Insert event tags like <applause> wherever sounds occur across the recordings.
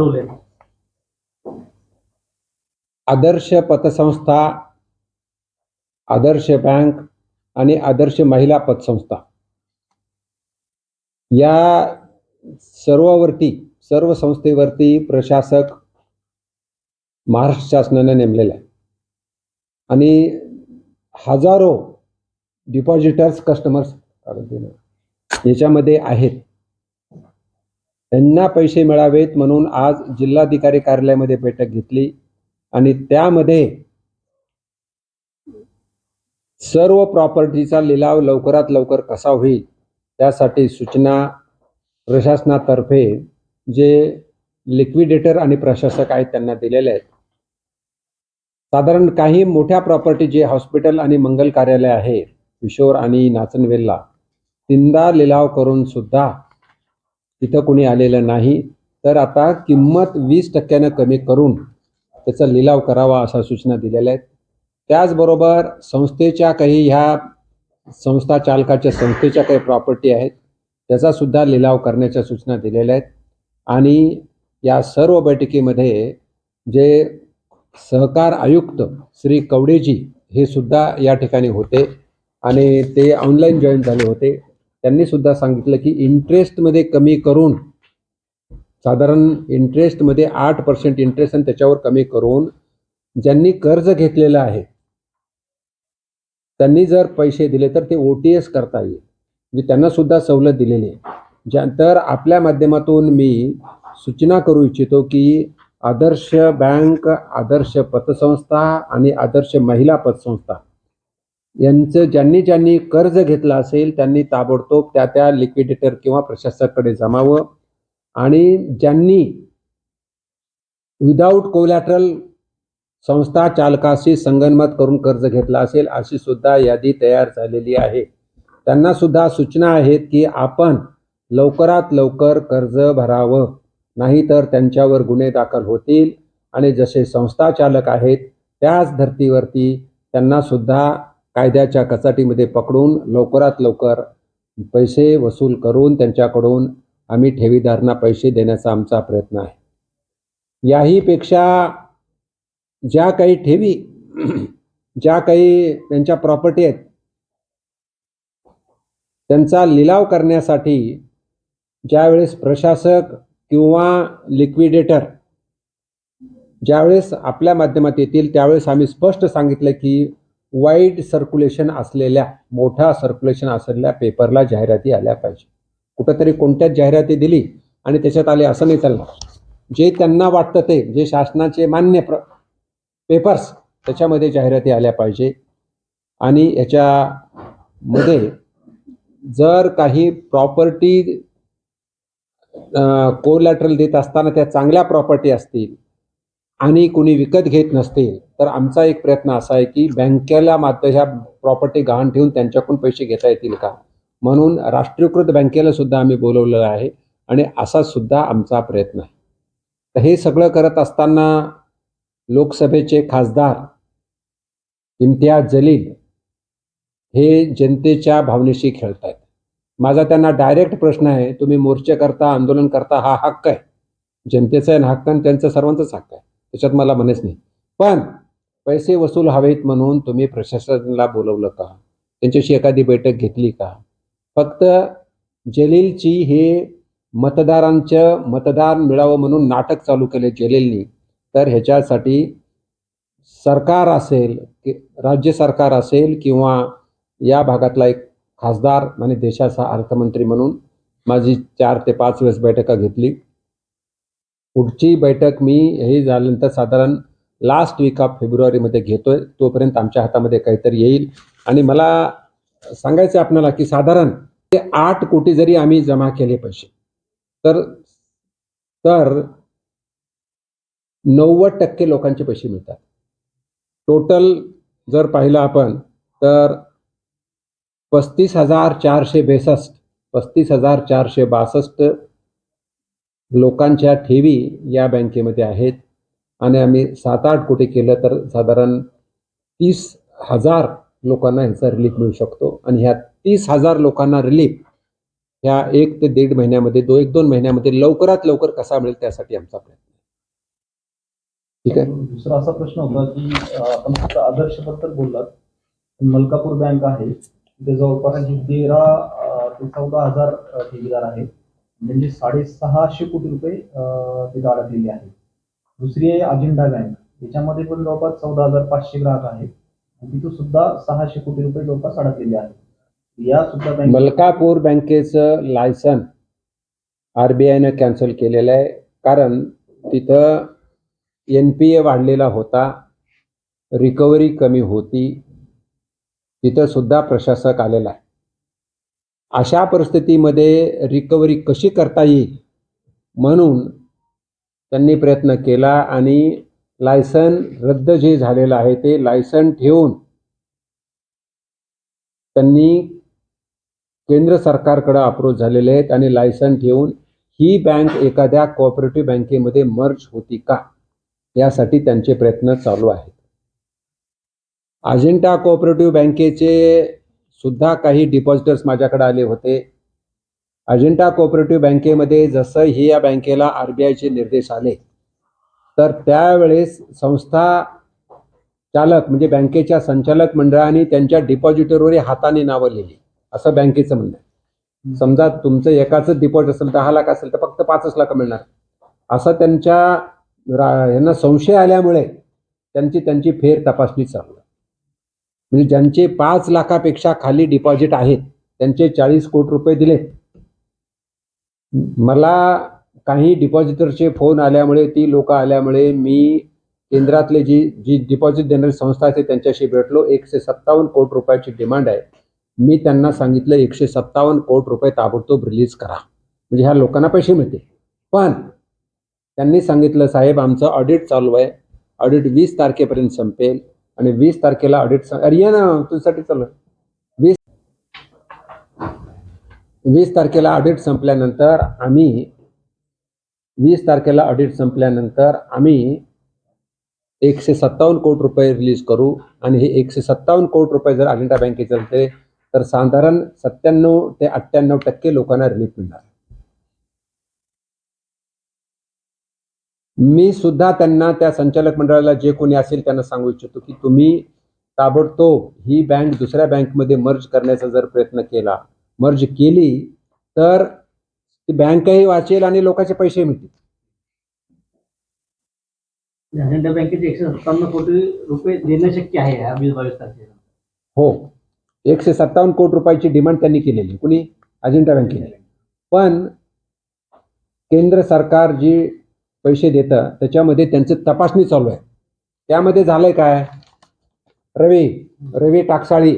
ठरवले. आदर्श पतसंस्था आदर्श बँक आणि आदर्श महिला पतसंस्था. या सर्ववरती सर्व संस्थेवरती प्रशासक महाराष्ट्र शासनाने नेमलेला आहे. आणि हजारो डिपॉझिटर्स कस्टमर्स याच्यामध्ये आहेत. त्यांना पैसे मिळावेत म्हणून आज जिल्हाधिकारी कार्यालयामध्ये बैठक घेतली. आणि त्यामध्ये सर्व प्रॉपर्टीचा लिलाव लवकरात लवकर कसा होईल त्यासाठी सूचना प्रशासनातर्फे जे लिक्विडेटर आणि प्रशासक आहेत त्यांना दिलेले आहेत. साधारण काही मोठ्या प्रॉपर्टी जे हॉस्पिटल आणि मंगल कार्यालय आहे किशोर आणि नाचनवेलला तीनदा लिलाव करून सुद्धा तिथं कोणी आलेलं नाही. तर आता किंमत वीस टक्क्यानं कमी करून त्याचा लिलाव करावा अशा सूचना दिलेल्या आहेत. त्याचबरोबर संस्थेच्या काही ह्या संस्था चालकाच्या संस्थेच्या काही प्रॉपर्टी आहेत त्याचा सुद्धा लिलाव करण्याच्या सूचना दिलेल्या आहेत. आणि या सर्व बैठकीमध्ये जे सहकार आयुक्त श्री कवडेजी हे सुद्धा या ठिकाणी होते आणि ते ऑनलाईन जॉईन झाले होते. त्यांनी सुद्धा सांगितलं की इंटरेस्टमध्ये कमी करून साधारण इंटरेस्टमध्ये आठ पर्सेंट इंटरेस्ट आणि त्याच्यावर कमी करून ज्यांनी कर्ज घेतलेलं आहे त्यांनी जर पैसे दिले तर ते ओ टी एस करता येईल. म्हणजे त्यांना सुद्धा सवलत दिलेली आहे. ज्या तर आपल्या माध्यमातून मी सूचना करू इच्छितो की आदर्श बँक आदर्श पतसंस्था आणि आदर्श महिला पतसंस्था यांचं ज्यांनी ज्यांनी कर्ज घेतलं असेल त्यांनी ताबडतोब त्या त्या लिक्विडेटर किंवा प्रशासकाकडे जमावं. आणि ज्यांनी विदाऊट कोलॅटरल संस्था चालकाशी संगनमत करून कर्ज घेतला असेल अशी सुद्धा यादी तयार झालेली आहे. त्यांना सुद्धा सूचना आहेत की आपण लवकरात लवकर कर्ज भरावं नाहीतर त्यांच्यावर गुन्हे दाखल होतील. आणि जसे संस्था चालक आहेत त्याच धर्तीवरती त्यांना सुद्धा कायद्याच्या कचाटीमध्ये पकडून लवकरात लवकर पैसे वसूल करून त्यांच्याकडून आम्ही ठेवीदारांना पैसे देण्याचा आमचा प्रयत्न आहे. याहीपेक्षा ज्या काही ठेवी <clears throat> ज्या काही त्यांच्या प्रॉपर्टी आहेत त्यांचा लिलाव करण्यासाठी ज्यावेळेस प्रशासक किंवा लिक्विडेटर ज्यावेळेस आपल्या माध्यमात येतील त्यावेळेस आम्ही स्पष्ट सांगितलं की वाईट सर्क्युलेशन असलेल्या मोठा सर्क्युलेशन असलेल्या पेपरला जाहिराती आल्या पाहिजे. कुठंतरी कोणत्याच जाहिराती दिली आणि त्याच्यात आले असं नाही चालणार. जे त्यांना वाटतं ते जे शासनाचे मान्य प्र पेपर्स त्याच्यामध्ये जाहिराती आल्या पाहिजे. आणि याच्यामध्ये जर काही प्रॉपर्टी कोलॅटरल देत असताना त्या चांगल्या प्रॉपर्टी असतील आणि कोणी विकत घेत नसतील तर आमचा एक प्रयत्न असा आहे की बँकेला मात्र ह्या प्रॉपर्टी गहाण ठेवून त्यांच्याकडून पैसे घेता येतील का? म्हणून राष्ट्रीयकृत बँकेला सुद्धा आम्ही बोलवलेलं आहे आणि असा सुद्धा आमचा प्रयत्न आहे. तर हे सगळं करत असताना लोकसभेचे खासदार इम्तियाज जलील हे जनतेच्या भावनेशी खेळत आहेत. माझा त्यांना डायरेक्ट प्रश्न आहे तुम्ही मोर्चे करता आंदोलन करता हा हक्क आहे. जनतेचा आहे हक्क आणि त्यांचा सर्वांचाच हक्क आहे. त्याच्यात मला म्हणेच नाही. पण पैसे वसूल हवेत म्हणून तुम्ही प्रशासनाला बोलवलं का? त्यांच्याशी एखादी बैठक घेतली का? फक्त जलीलची हे मतदारांचं मतदान मिळावं म्हणून नाटक चालू केले जलीलनी तर ह्याच्यासाठी सरकार असेल की राज्य सरकार असेल किंवा या भागातला एक खासदार आणि देशाचा अर्थमंत्री म्हणून माझी चार ते पाच वेळेस बैठका घेतली. पुढची बैठक मी हे झाल्यानंतर साधारण लास्ट वीक ऑफ फेब्रुवारीमध्ये घेतोय. तोपर्यंत आमच्या हातामध्ये काहीतरी येईल. आणि मला सांगायचं आहे आपल्याला की साधारण ते आठ कोटी जरी आम्ही जमा केले पैसे तर तर नव्वद टक्के लोकांचे पैसे मिळतात. टोटल जर पाहिलं आपण तर पस्तीस हजार चारशे बेसष्ट पस्तीस हजार चारशे बासष्ट लोकांच्या ठेवी या बँकेमध्ये आहेत. आणि आम्ही सात आठ कोटी केलं तर साधारण तीस हजार लोकांना ह्याचा रिलीफ मिळू शकतो. आणि ह्या तीस हजार लोकांना रिलीफ ह्या एक ते दीड महिन्यामध्ये दो एक दोन महिन्यामध्ये लवकरात लवकर कसा मिळेल त्यासाठी आमचा प्रयत्न ठीक आहे? दुसरा असा प्रश्न होता की आपण फक्त आदर्शबद्दल बोललात. मलकापूर बँक आहे. तिथे जवळपास तेरा ते चौदा हजार ठेवीदार आहेत. म्हणजे साडेसहाशे कोटी रुपये अं, अडकलेले आहेत. दुसरी आहे अजिंठा बँक. याच्यामध्ये पण जवळपास चौदा हजार पाचशे ग्राहक आहेत. तिथं सुद्धा सहाशे कोटी रुपये जवळपास अडकलेले आहेत. या सुद्धा बँक मलकापूर बँकेचं लायसन आरबीआयनं कॅन्सल केलेलं आहे. कारण तिथं एन पी ए वाढलेला होता. रिकव्हरी कमी होती. तिथं सुद्धा प्रशासक आलेला आहे. अशा परिस्थितीमध्ये रिकव्हरी कशी करता येईल? म्हणून त्यांनी प्रयत्न केला आणि लायसन रद्द जे झालेलं आहे ते लायसन ठेवून त्यांनी केंद्र सरकारकडे अप्रोच झालेले आहेत आणि लायसन ठेवून ही बँक एखाद्या कोऑपरेटिव्ह बँकेमध्ये मर्ज होती का? यासाठी त्यांचे प्रयत्न चालू आहेत. अजिंठा कोऑपरेटिव्ह बँकेचे सुद्धा काही डिपॉझिटर्स माझ्याकडे आले होते. अजिंठा कोऑपरेटिव्ह बँकेमध्ये जसं ही या बँकेला आर बी आयचे निर्देश आले तर त्यावेळेस संस्था चालक म्हणजे बँकेच्या संचालक मंडळाने त्यांच्या डिपॉझिटरवर हाताने नावं लिहिली. असं बँकेचं म्हणणं आहे. समजा तुमचं एकाच डिपॉझिट असेल दहा लाख असेल तर फक्त पाचच लाख मिळणार. असं त्यांच्या यांना संशय आल्यामुळे त्यांची त्यांची फेर तपासणी चालू म्हणजे ज्यांचे पाच लाखापेक्षा खाली डिपॉझिट आहेत त्यांचे चाळीस कोटी रुपये दिले. मला काही डिपॉझिटरचे फोन आल्यामुळे ती लोक आल्यामुळे मी केंद्रातले जी जी डिपॉझिट देणारी संस्था असते त्यांच्याशी भेटलो. एकशे सत्तावन्न कोटी रुपयाची डिमांड आहे. मी त्यांना सांगितलं एकशे सत्तावन्न कोटी रुपये ताबडतोब रिलीज करा. म्हणजे ह्या लोकांना पैसे मिळते पण त्यांनी सांगितलं साहेब आमचं ऑडिट चालू आहे. ऑडिट वीस तारखेपर्यंत संपेल. आणि वीस तारखेला ऑडिट अरे ये ना तुझ्यासाठी चालू आहे. वीस वीस तारखेला ऑडिट संपल्यानंतर आम्ही वीस तारखेला ऑडिट संपल्यानंतर आम्ही एकशे सत्तावन्न कोटी रुपये रिलीज करू आणि हे एकशे सत्तावन्न कोटी रुपये जर अजिंठा बँकेचे चालते तर साधारण सत्त्याण्णव ते अठ्ठ्याण्णव टक्के लोकांना रिलीफ मिळणार मी सुद्धा त्यांना त्या संचालक मंडळाला जे कोणी असेल त्यांना सांगू इच्छितो की तुम्ही ताबडतोब ही बँक दुसऱ्या बँकमध्ये मर्ज करण्याचा जर प्रयत्न केला मर्ज केली तर ती बँकही वाचेल आणि लोकांचे पैसे मिळतील. अजिंठा बँकेचे एकशे सत्तावन्न कोटी रुपये देणं शक्य आहे या वीस बावीस तारखेला? हो. एकशे सत्तावन्न कोटी रुपयाची डिमांड त्यांनी केलेली. कुणी? अजिंठा बँकेने. पण केंद्र सरकार जी पैसे देतं त्याच्यामध्ये त्यांची तपासणी चालू आहे. त्यामध्ये झालंय काय? रवी रवी टाकसाळी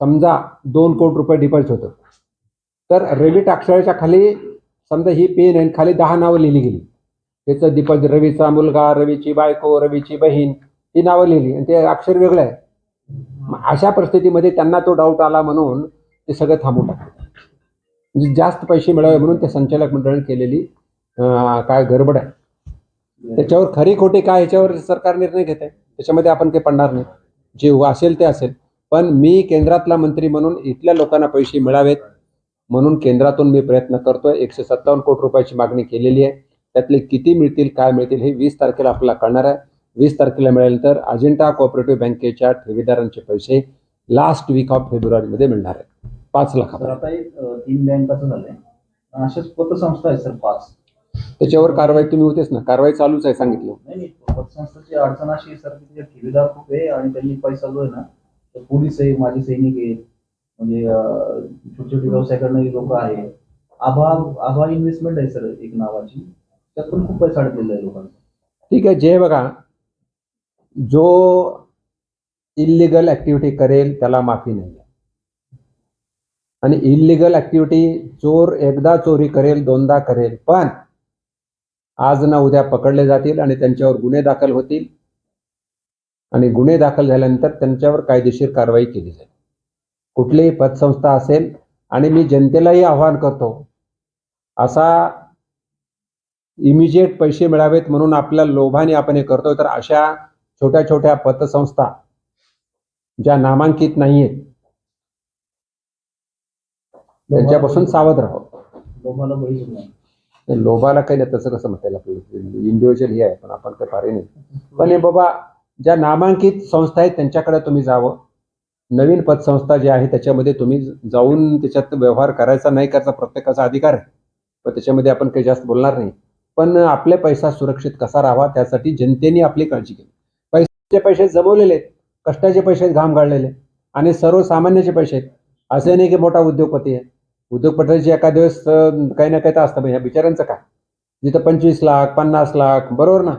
समजा दोन कोटी रुपये डिपॉझिट होतं. तर रवी टाकसाळीच्या खाली समजा ही पेन आहे खाली दहा नावं लिहिली गेली. त्याचं डिपॉझिट रवीचा मुलगा रवीची बायको रवीची बहीण ही नावं लिहिली. आणि ते अक्षर वेगळं आहे. अशा परिस्थितीमध्ये त्यांना तो डाऊट आला म्हणून ते सगळं थांबून टाकलं. म्हणजे जास्त पैसे मिळावे म्हणून त्या संचालक मंडळाने केलेली काय गडबड आहे? त्याच्यावर खरी खोटी काय ह्याच्यावर सरकार निर्णय घेत आहे? त्याच्यामध्ये आपण काही पडणार नाही. जे असेल ते असेल. पण मी केंद्रातला मंत्री म्हणून इथल्या लोकांना पैसे मिळावेत म्हणून केंद्रातून मी प्रयत्न करतोय. एकशे सत्तावन्न कोटी रुपयाची मागणी केलेली आहे. त्यातले किती मिळतील काय मिळतील हे वीस तारखेला आपल्याला कळणार आहे. वीस तारखेला मिळाल्यानंतर अजिंठा कोऑपरेटिव्ह बँकेच्या ठेवीदारांचे पैसे लास्ट वीक ऑफ फेब्रुवारीमध्ये मिळणार आहेत. पाच लाख आता तीन बँकाचं झालंय. अशाच पतसंस्था आहेत सर पाच. त्याच्यावर कारवाई तुम्ही होतेच ना. कारवाई चालूच आहे सांगितलं. नाही नाही. पतसंस्थेची अडचण अशी आहे सर की तिथे ठेवीदार खूप आहे आणि त्यांनी पैसा जो आहे ना तर पोलीस आहे माजी सैनिक आहेत म्हणजे अं, छोटे छोटे व्यवसाय करणारी लोक आहे आभा आभा इन्व्हेस्टमेंट आहे सर एक नावाची. त्यात पण खूप पैसा अडकलेला आहे लोकांचा. ठीक आहे जे बघा जो इलिगल ऍक्टिव्हिटी करेल त्याला माफी नाही. आणि इलिगल ऍक्टिव्हिटी चोर एकदा चोरी करेल दोनदा करेल पण आज ना उद्या पकडले जातील आणि त्यांच्यावर गुन्हे दाखल होतील. आणि गुन्हे दाखल झाल्यानंतर त्यांच्यावर कायदेशीर कारवाई केली जाईल. कुठलीही पतसंस्था असेल आणि मी जनतेलाही आवाहन करतो असा इमिजिएट पैसे मिळावेत म्हणून आपल्या लोभाने आपण हे करतोय तर अशा छोट्या छोट्या पतसंस्था ज्या नामांकित नाही आहेत त्यांच्यापासून सावध राहावं नाही, लोभाला काही नाही तसं कसं म्हणता येईल आपल्याला इंडिव्हिज्युअल हे आहे पण आपण काही फार नाही. पण हे बाबा ज्या नामांकित संस्था आहेत त्यांच्याकडे तुम्ही जावं. नवीन पतसंस्था जी आहे त्याच्यामध्ये तुम्ही जाऊन त्याच्यात व्यवहार करायचा नाही करायचा प्रत्येकाचा अधिकार आहे. पण त्याच्यामध्ये आपण काही जास्त बोलणार नाही. पण आपले पैसा सुरक्षित कसा राहावा त्यासाठी जनतेने आपली काळजी केली पैशाचे पैसे जमवलेले आहेत कष्टाचे पैसे घाम गाळलेले आणि सर्वसामान्याचे पैसे आहेत. असे नाही की मोठा उद्योगपती आहे. उद्योगपतीचे एका दिवस अं, काही ना काही तर असतं ह्या बिचाऱ्यांचं काय? जिथं पंचवीस लाख पन्नास लाख बरोबर ना?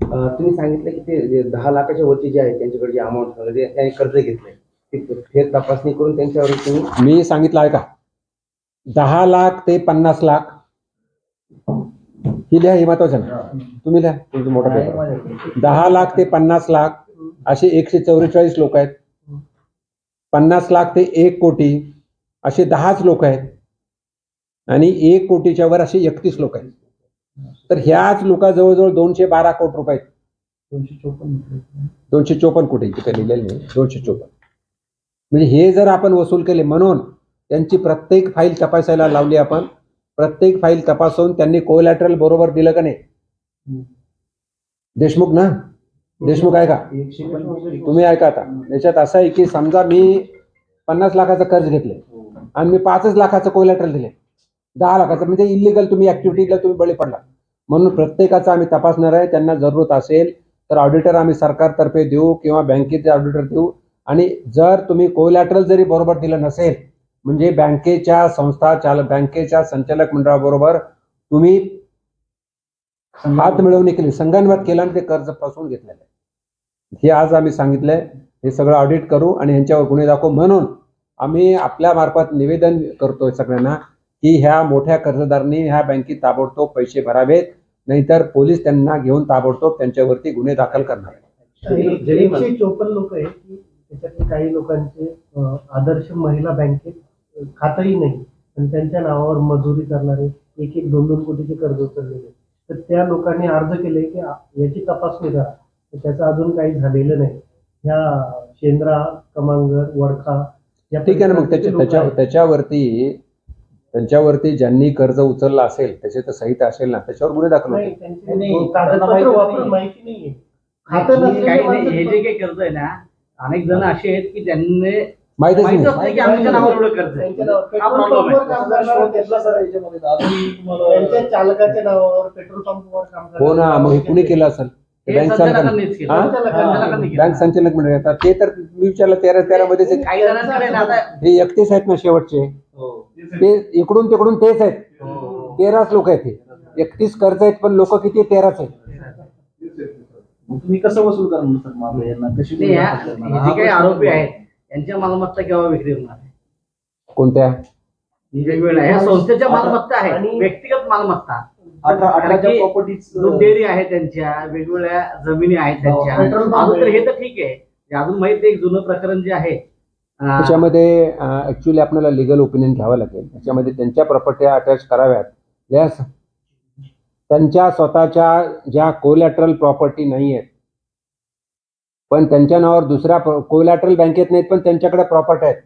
अं, तुम्ही सांगितलं की ते जे दहा लाखाच्या वरती जे आहे त्यांच्याकडे जे अमाऊंट त्यांनी कर्ज घेतलंय. ते फेर तपासणी करून त्यांच्यावर तुम्ही मी सांगितलं आहे का दहा लाख ते पन्नास लाख. ही लिहा ही महत्वाचं ना. तुम्ही लिहा. तुमचं मोठा. दहा लाख ते पन्नास लाख असे एकशे चौवेचाळीस लोक आहेत. पन्नास लाख ते एक कोटी. असे दहाच लोक आहेत. आणि एक कोटीच्या वर असे एकतीस लोक आहेत. तर ह्याच लोका जवळजवळ दोनशे बारा कोटी रुपये दोनशे चोपन्न दोनशे चोपन्न कोटी काही लिहिलेलं नाही दोनशे चोपन्न. म्हणजे हे जर आपण वसूल केले म्हणून त्यांची प्रत्येक फाईल तपासायला लावली आपण प्रत्येक फाईल तपासून त्यांनी कोलॅटरल बरोबर दिलं का नाही? देशमुख ना? देशमुख आहे का? तुम्ही ऐका आता. याच्यात असं आहे की समजा मी पन्नास लाखाचं कर्ज घेतले आणि मी पाचच लाखाचं कोलॅटरल दिले दहा लाखाचं म्हणजे इलिगल तुम्ही ऍक्टिव्हिटीला तुम्ही बळी पडला. म्हणून प्रत्येकाचा आम्ही तपासणार आहे त्यांना जरूरत असेल तर ऑडिटर आम्ही सरकारतर्फे देऊ किंवा बँकेचे ऑडिटर देऊ. आणि जर तुम्ही कोलॅटरल जरी बरोबर दिलं नसेल म्हणजे बँकेच्या संस्था चाल बँकेच्या संचालक मंडळाबरोबर तुम्ही हात मिळवणी केली संगनमत केला आणि ते कर्ज फसवून घेतलेलं आहे. हे आज आम्ही सांगितलंय हे सगळं ऑडिट करू आणि यांच्यावर गुन्हे दाखवू म्हणून आम्ही आपल्या मार्फत निवेदन करतोय सगळ्यांना की ह्या मोठ्या कर्जदारांनी ह्या बँकेत ताबडतोब पैसे भरावेत नाहीतर पोलीस त्यांना घेऊन ताबडतोब त्यांच्यावरती गुन्हे दाखल करणार एकशे चोपन्न लोक आहेत की त्याच्यातले काही लोकांचे आदर्श महिला बँकेत खातही नाही. आणि त्यांच्या नावावर मजुरी करणारे एक एक दोन दोन कोटीचे कर्ज उचललेले तर त्या लोकांनी अर्ज केले की याची तपासणी करा. त्याचं अजून काही झालेलं नाही. ह्या शेंद्रा कमांगर वडखा ठीक आहे ना मग त्याच्या त्याच्या. त्याच्यावरती त्यांच्यावरती ज्यांनी कर्ज उचललं असेल त्याचे तर सहित असेल ना त्याच्यावर गुन्हे दाखल नाही होते त्यांचे नाही, कागदपत्र त्यांना माहिती वापरून नाही. माहिती नाहीये. खातं काही नसलेले नाही, माणसं हे जे काही कर्ज आहे ना अनेक जण असे आहेत की ज्यांनी माहितच माहितच नाही नाही की आमच्या नावावर एवढं कर्ज आहे. त्यांच्या नावावर हा पेट्रोल problem आहे. पंपवर काम करणारे शोध घेतला सर याच्यामध्ये तर अजूनही तुम्हाला त्यांच्या चालकाच्या नावावर पेट्रोल पंपवर काम हो ना मग हे कुणी केलं असेल? बँक संचालक संचालकांनीच केलं. हा? संचालकांनी केलं. बँक संचालक मंडळ येतात ते तर मी विचारलं तेरा तेरा काही जणांकडे आता हे एकतीस आहेत ना शेवटचे हो. ते इकडून तिकडून तेच आहेत तेराच लोक आहेत हे एकतीस कर्ज आहेत पण लोक किती? तेराच आहेत तुम्ही कसं वसूल करणार सर मागं यांना कशी नाही, ह्या- गुन्हे दाखल हे करणार? जे हा काही आरोपी आहे. आहेत त्यांच्या मालमत्ता केव्हा विक्री होणार आहे? कोणत्या वेगवेगळ्या ह्या संस्थेच्या मालमत्ता आहेत आणि- व्यक्तिगत मालमत्ता अठरा अठराच्या कारण की प्रॉपर्टीज दूध डेअरी आहे त्यांच्या वेगवेगळ्या जमिनी आहेत त्यांच्या. पेट्रोल पंप अजून तर. हे तर ठीक आहे. अजून माहिती एक जुनं प्रकरण जे आहे. अं, त्याच्यामध्ये ऍक्च्युली आपल्याला लिगल ओपिनियन घ्यावं लागेल. त्याच्यामध्ये त्यांच्या प्रॉपर्टी अटॅच कराव्यात. यास त्यांच्या स्वतःच्या ज्या कोलॅटरल प्रॉपर्टी नाही आहेत पण त्यांच्या नावावर दुसऱ्या कोलॅटरल बँकेत नाहीत पण त्यांच्याकडे प्रॉपर्टी आहेत.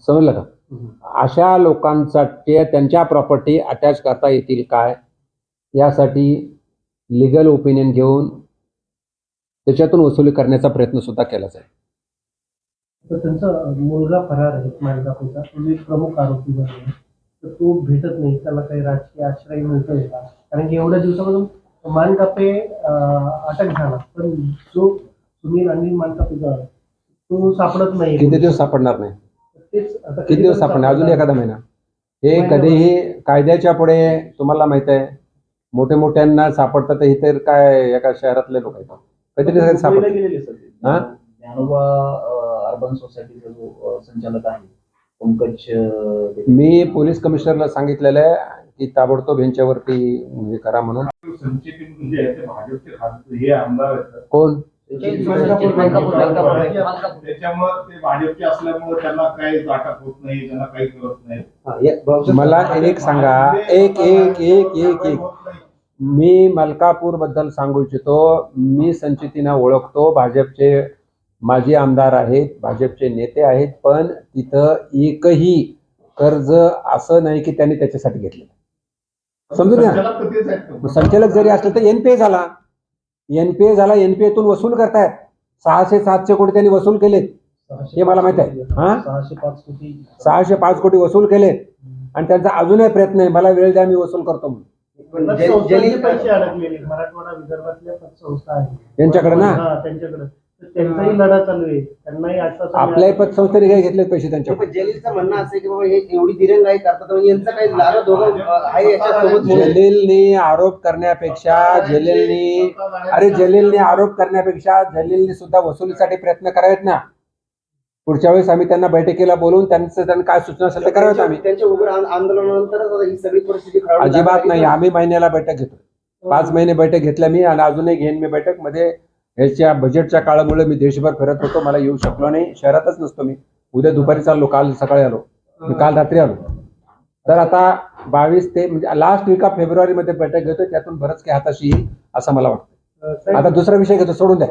समजलं का? अशा लोकांसाठी त्यांच्या प्रॉपर्टी अटॅच करता येतील काय? यासाठी लिगल ओपिनियन घेऊन त्याच्यातून वसुली करण्याचा प्रयत्न सुद्धा केला जाईल. तर त्यांचा मुलगा फरार आहे मानकापूरचा एक प्रमुख आरोपी बनला तर तो भेटत नाही. त्याला काही राजकीय आश्रय मिळतोय का? कारण की एवढ्या दिवसापासून मानकापे अटक झाला. पण जो सुनील आणि मानकापेचा तो सापडत नाही. किती दिवस सापडणार नाही? किती दिवस सापडणार अजून एखादा महिना? हे कधीही कायद्याच्या पुढे तुम्हाला माहीत आहे मोठे मोठ्यांना सापडतात तर हे तर काय एका शहरातले लोक आहेत? कधी मुंबईला सापडतात. गेलेले सर ते. हा? ज्ञानोबा अं, अर्बन सोसायटीचा जो संचालक आहे पंकज मी पोलीस कमिशनरला सांगितलेलं आहे की ताबडतोब यांच्यावरती हे करा म्हणून. संचित म्हणजे हे कोण. त्याच्यामुळे ते भाजपचे असल्यामुळे त्यांना काही अटक होत नाही त्यांना काही करत नाही. हा, या- भाऊसाहेब, मला एक सांगा एक एक एक एक एक. मी मलकापूरबद्दल सांगू इच्छितो मी संचितीना ओळखतो भाजपचे माजी आमदार आहेत भाजपचे नेते आहेत पण तिथं एकही कर्ज असं नाही की त्यांनी त्याच्यासाठी घेतलं. समजून घ्या? संचालक जरी असलं तर एनपीए झाला. एनपीए झाला NPA तून वसूल करतायत. सहाशे सातशे कोटी त्यांनी वसूल केलेत. हे मला माहीत आहे. हा? सहाशे पाच कोटी. सहाशे पाच कोटी वसूल केलेत. आणि त्यांचा अजूनही प्रयत्न आहे मला वेळ द्या मी वसूल करतो म्हणून. पण जे- पतसंस्थांचे जलील पैसे अडकलेले आहेत. मराठवाडा विदर्भातल्या पतसंस्था आहेत. त्यांच्याकडे ना? त्यांचाही लढा चालू आहे. त्यांनाही आश्वासन आपल्याही पतसंस्थेने काही घेतलेत पैसे त्यांच्याकडे पण जलीलचं म्हणणं असं आहे की बाबा हे एवढी दिरंगाई करतात. म्हणजे यांचं काही लागत दोघं आहे याच्यासोबत म्हणून. जलीलनी आरोप करण्यापेक्षा जलीलनी अरे जलीलने आरोप करण्यापेक्षा जलीलने सुद्धा वसुलीसाठी प्रयत्न करावेत ना. पुढच्या वेळेस आम्ही त्यांना बैठकीला बोलून त्यांचं त्यांना काय सूचना असेल ते करावेत आम्ही. त्यांच्या उग्र आंद- आंदोलनानंतरच आता ही सगळी परिस्थिती खराब अजिबात नाही. आम्ही महिन्याला बैठक घेतो. पाच महिने बैठक घेतल्या मी आणि अजूनही घेईन मी बैठक. मध्ये ह्याच्या बजेटच्या काळामुळे मी देशभर फिरत होतो. मला येऊ शकलो नाही. शहरातच नसतो मी. उद्या दुपारी चाललो काल सकाळी आलो. मी काल रात्री आलो. तर आता बावीस ते म्हणजे लास्ट वीक ऑफ फेब्रुवारी मध्ये बैठक घेतो त्यातून बरंच काही हाताशी येईल असं मला वाटतं आता दुसरा विषय घेतो. सोडून द्या.